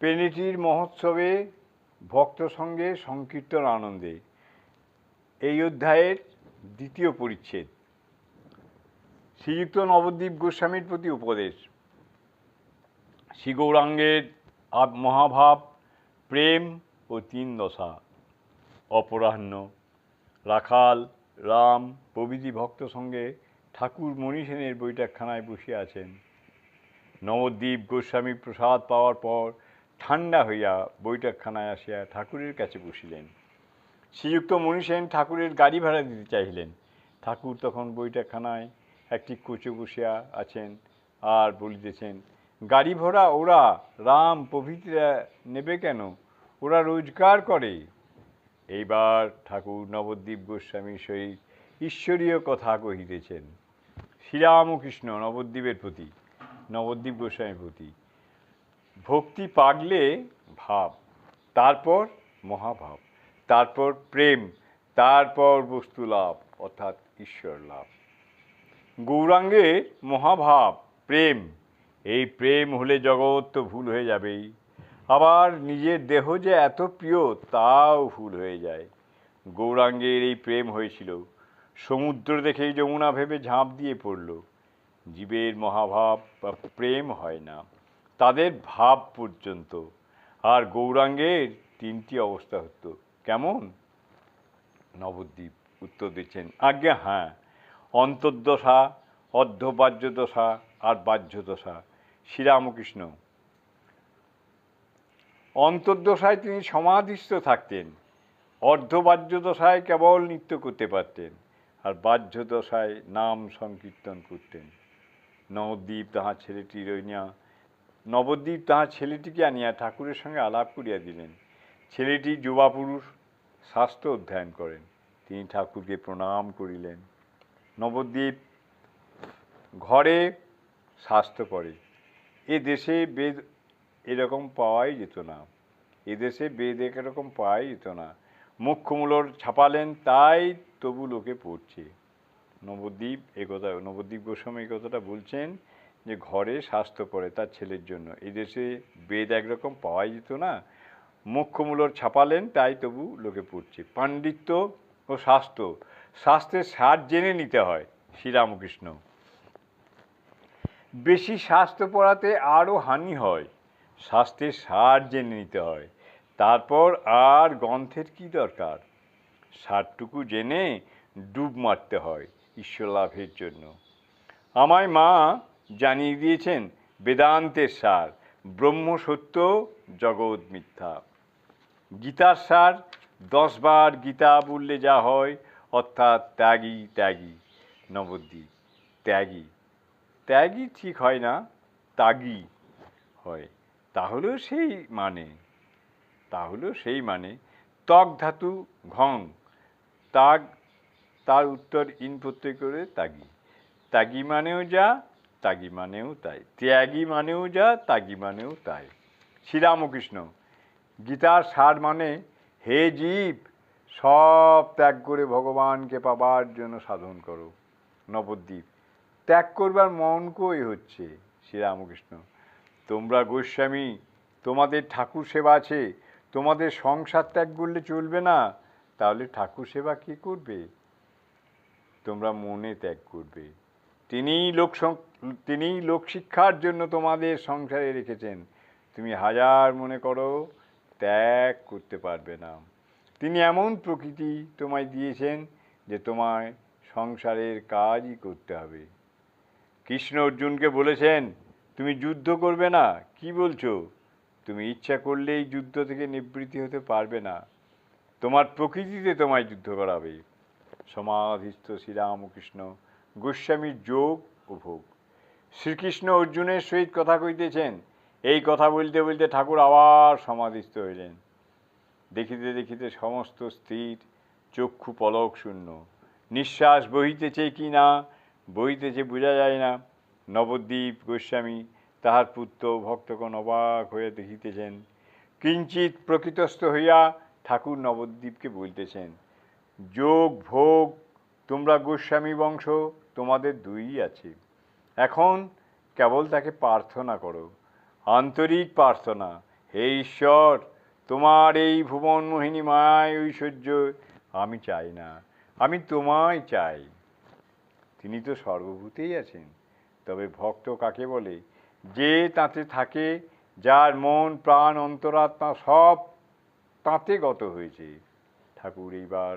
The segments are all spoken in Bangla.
পেনেটির মহোৎসবে ভক্ত সঙ্গে সংকীর্তন আনন্দে। এই অধ্যায়ের দ্বিতীয় পরিচ্ছেদ। শ্রীযুক্ত নবদ্বীপ গোস্বামীর প্রতি উপদেশ। শ্রী গৌরাঙ্গের মহাভাব, প্রেম ও তিন দশা। অপরাহ্ন, রাখাল, রাম প্রভৃতি ভক্ত সঙ্গে ঠাকুর মণিসেনের বৈঠকখানায় বসে আছেন। নবদ্বীপ গোস্বামী প্রসাদ পাওয়ার পর ঠান্ডা হইয়া বৈঠকখানায় আসিয়া ঠাকুরের কাছে বসিলেন। শ্রীযুক্ত মণিসেন ঠাকুরের গাড়ি ভাড়া দিতে চাইলেন ঠাকুর তখন বৈঠকখানায় একটি কোচে বসিয়া আছেন আর বলিতেছেন, গাড়ি ভরা ওরা রাম প্রভৃতিরা নেবে কেন? ওরা রোজগার করে। এইবার ঠাকুর নবদ্বীপ গোস্বামীর সহিত ঈশ্বরীয় কথা কহিতেছেন। শ্রীরামকৃষ্ণ নবদ্বীপের প্রতি, নবদ্বীপ গোস্বামীর প্রতি ভক্তি পাগলে ভাব, তারপর মহাভাব, তারপর প্রেম, তারপর বস্তু লাভ, অর্থাৎ ঈশ্বর লাভ। গৌরাঙ্গের মহাভাব, প্রেম, এই প্রেম হলে জগৎ তো ভুল হয়ে যাবেই। আবার নিজের দেহ যে এত প্রিয়, তাও ভুল হয়ে যায়। গৌরাঙ্গের এই প্রেম হয়েছিল, সমুদ্র দেখেই যমুনা ভেবে ঝাঁপ দিয়ে পড়ল। জীবের মহাভাব বা প্রেম হয় না। তাদের ভাব পর্যন্ত। আর গৌরাঙ্গের তিনটি অবস্থা হতো। কেমন? নবদ্বীপ উত্তর দিচ্ছেন, আজ্ঞা হ্যাঁ। অন্তর্দশা অর্ধবাহ্য দশা আর বাহ্য দশা শ্রীরামকৃষ্ণ। অন্তর্দশায় তিনি সমাধিস্থ থাকতেন। অর্ধবাহ্য দশায় কেবল নৃত্য করতে পারতেন আর বাহ্য দশায় নাম সংকীর্তন করতেন। নবদ্বীপ তাহার ছেলেটি রইনিয়া নবদ্বীপ তাহার ছেলেটিকে আনিয়া ঠাকুরের সঙ্গে আলাপ করিয়া দিলেন। ছেলেটি যুবা পুরুষ, শাস্ত্র অধ্যয়ন করেন। তিনি ঠাকুরকে প্রণাম করিলেন। নবদ্বীপ ঘরে স্বাস্থ্য করে। এ দেশে বেদ এরকম পাওয়াই যেত না। এদেশে বেদ এরকম পাওয়াই যেত না। মুখ্যমূলর ছাপালেন, তাই তবু লোকে পড়ছে। নবদ্বীপ এ কথা, নবদ্বীপ গোস্বামী কথাটা বলছেন যে ঘরে স্বাস্থ্য পড়ে তার ছেলের জন্য। এদেশে বেদ একরকম পাওয়াই যেত না। মুখ্যমূলর ছাপালেন, তাই তবু লোকে পড়ছে। পাণ্ডিত্য ও স্বাস্থ্য, স্বাস্থ্যের সার জেনে নিতে হয় শ্রীরামকৃষ্ণ। বেশি স্বাস্থ্য পড়াতে আরও হানি হয়, স্বাস্থ্যের সার জেনে নিতে হয়। তারপর আর গ্রন্থের কি দরকার? সারটুকু জেনে ডুব মারতে হয় ঈশ্বর লাভের জন্য। আমায় মা জানিয়ে দিয়েছেন বেদান্তের সার ব্রহ্ম সত্য জগৎ মিথ্যা। গীতার সার দশবার গীতা বললে যা হয়, অর্থাৎ ত্যাগী ত্যাগী, নবদ্বীপ। ত্যাগী। ত্যাগই ঠিক হয় না, তাগি হয়। তাহলেও সেই মানে। তাহলেও সেই মানে। ত্বক ধাতু ঘং। তাগ, তার উত্তর ইন প্রত্যয় করে তাগি তাগি মানেও যা তাগি মানেও তাই ত্যাগী মানেও যা তাগি মানেও তাই শ্রীরামকৃষ্ণ, গীতার সার মানে হে জীব, সব ত্যাগ করে ভগবানকে পাবার জন্য সাধন করো। নবদ্বীপ, ত্যাগ করবার মন কই হচ্ছে? শ্রীরামকৃষ্ণ, তোমরা গোস্বামী, তোমাদের ঠাকুর সেবা আছে, তোমাদের সংসার ত্যাগ করলে চলবে না, তাহলে ঠাকুর সেবা কি করবে? তোমরা মনে ত্যাগ করবে। তিনিই লোক তিনিই লোকশিক্ষার জন্য তোমাদের সংসারে রেখেছেন। তুমি হাজার মনে করো, ত্যাগ করতে পারবে না। তিনি এমন প্রকৃতি তোমায় দিয়েছেন যে তোমায় সংসারের কাজই করতে হবে। কৃষ্ণ অর্জুনকে বলেছেন, তুমি যুদ্ধ করবে না, কি বলছো? তুমি ইচ্ছা করলেই যুদ্ধ থেকে নিবৃত্তি হতে পারবে না। তোমার প্রকৃতিতে তোমায় যুদ্ধ করাবে। সমাধিস্থ শ্রীরামকৃষ্ণ, গোস্বামীর যোগ ও ভোগ। শ্রীকৃষ্ণ অর্জুনের সহিত কথা কইতেছেন। এই কথা বলতে বলতে ঠাকুর আবার সমাধিস্থ হইলেন। দেখিতে দেখিতে সমস্ত স্থির, চক্ষু পলক শূন্য। নিঃশ্বাস বহিতেছে কি না, বহিতেছে বোঝা যায় না। নবদ্বীপ গোস্বামী তাহার পুত্র ভক্তগণ অবাক হইয়া দেখিতেছেন। কিঞ্চিত প্রকৃতস্থ হইয়া ঠাকুর নবদ্বীপকে বলতেছেন, যোগ, ভোগ, তোমরা গোস্বামী বংশ, তোমাদের দুই আছে। এখন কেবল তাকে প্রার্থনা করো। আন্তরিক প্রার্থনা, হে ঈশ্বর, তোমার এই ভুবন মোহিনী মায় ঐশ্বর্য আমি চাই না, আমি তোমায় চাই। তিনি তো সর্বভূতেই আছেন, তবে ভক্ত কাকে বলে? যে তাতে থাকে, যার মন, প্রাণ, অন্তরাত্মা সব তাতে গত হয়েছে। ঠাকুর এইবার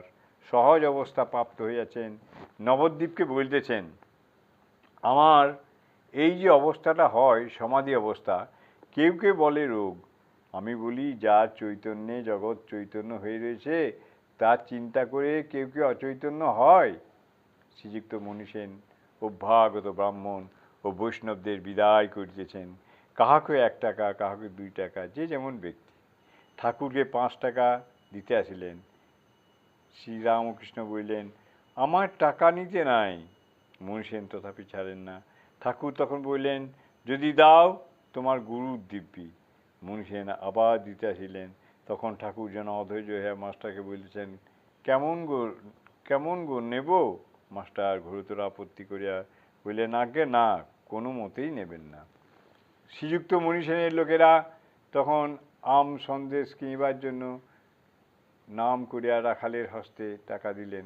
সহজ অবস্থা প্রাপ্ত হইয়াছেন, নবদ্বীপকে বলতেছেন আমার এই যে অবস্থাটা হয়, সমাধি অবস্থা, কেউ কেউ বলে রোগ। আমি বলি, যা চৈতন্যে জগৎ চৈতন্য হয়ে রয়েছে, তা চিন্তা করে কেউ কেউ অচৈতন্য হয়। শ্রীযুক্ত মনীষেন অভ্যাগত ব্রাহ্মণ ও বৈষ্ণবদের বিদায় করিতেছেন। কাহাকে এক টাকা, কাহাকে দুই টাকা, যে যেমন ব্যক্তি। ঠাকুরকে পাঁচ টাকা দিতে আসিলেন। শ্রীরামকৃষ্ণ বললেন, আমার টাকা নিতে নাই। মনীষেন তথাপি ছাড়েন না। ঠাকুর তখন বললেন, যদি দাও, তোমার গুরুর দিব্যি। মনীষেন আবার দিতে আসিলেন। তখন ঠাকুর যেন অধৈর্য হয়ে মাস্টারকে বলতেছেন কেমন গো কেমন গো নেব? মাস্টার গুরুতর আপত্তি করিয়া বললেন আগে না, কোনো মতেই নেবেন না। শ্রীযুক্ত মনীষেনের লোকেরা তখন আম সন্দেশ কিনিবার জন্য নাম করিয়া রাখালের হস্তে টাকা দিলেন।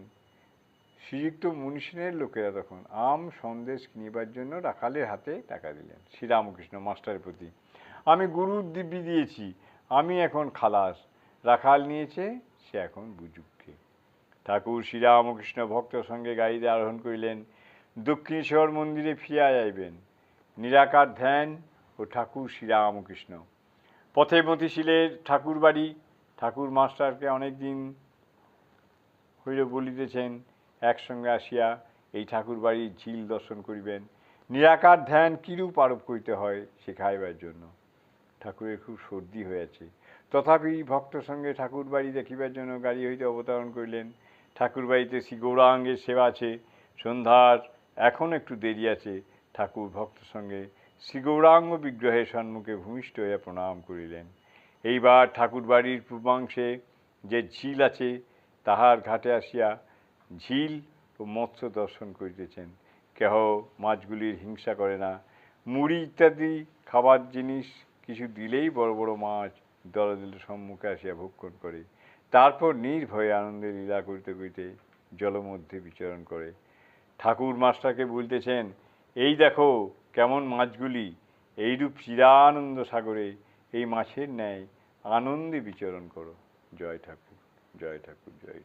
শ্রীযুক্ত মনীষিনের লোকেরা তখন আম সন্দেশ কিনিবার জন্য রাখালের হাতে টাকা দিলেন। শ্রীরামকৃষ্ণ মাস্টারের প্রতি, আমি গুরুর দিব্যি দিয়েছি, আমি এখন খালাস। রাখাল নিয়েছে, সে এখন বুজুককে ঠাকুর শ্রীরামকৃষ্ণ ভক্ত সঙ্গে গাড়িতে আরোহণ করিলেন। দক্ষিণেশ্বর মন্দিরে ফিরিয়া যাইবেন। নিরাকার ধ্যান ও ঠাকুর শ্রীরামকৃষ্ণ। পথে মতিশীলের ঠাকুর বাড়ি ঠাকুর মাস্টারকে অনেক দিন হইল বলিতেছেন একসঙ্গে আসিয়া এই ঠাকুর বাড়ির ঝিল দর্শন করিবেন। নিরাকার ধ্যান কিরূপ আরোপ করিতে হয় শেখাইবার জন্য? ঠাকুরের খুব সর্দি হয়েছে তথাপি ভক্ত সঙ্গে ঠাকুর বাড়ি দেখিবার জন্য গাড়ি হইতে অবতরণ করিলেন। ঠাকুর বাড়িতে শ্রী গৌরাঙ্গের সেবা আছে। সন্ধ্যার এখন একটু দেরি আছে। ঠাকুর ভক্ত সঙ্গে শ্রী গৌরাঙ্গ বিগ্রহের সম্মুখে ভূমিষ্ঠ হইয়া প্রণাম করিলেন। এইবার ঠাকুর বাড়ির পূর্বাংশে যে ঝিল আছে, তাহার ঘাটে আসিয়া ঝিল ও মৎস্য দর্শন করিতেছেন। কেহ মাছগুলির হিংসা করে না। মুড়ি ইত্যাদি খাবার জিনিস কিছু দিলেই বড় বড় মাছ দলে দলে সম্মুখে আসিয়া ভক্ষণ করে। তারপর নির্ভয়ে আনন্দে লীলা করিতে করিতে জলমধ্যে বিচরণ করে। ঠাকুর মাস্টারকে বলতেছেন, এই দেখো কেমন মাছগুলি। এইরূপ চিরানন্দ সাগরে এই মাছের ন্যায় আনন্দে বিচরণ করো। জয় ঠাকুর জয় ঠাকুর, জয়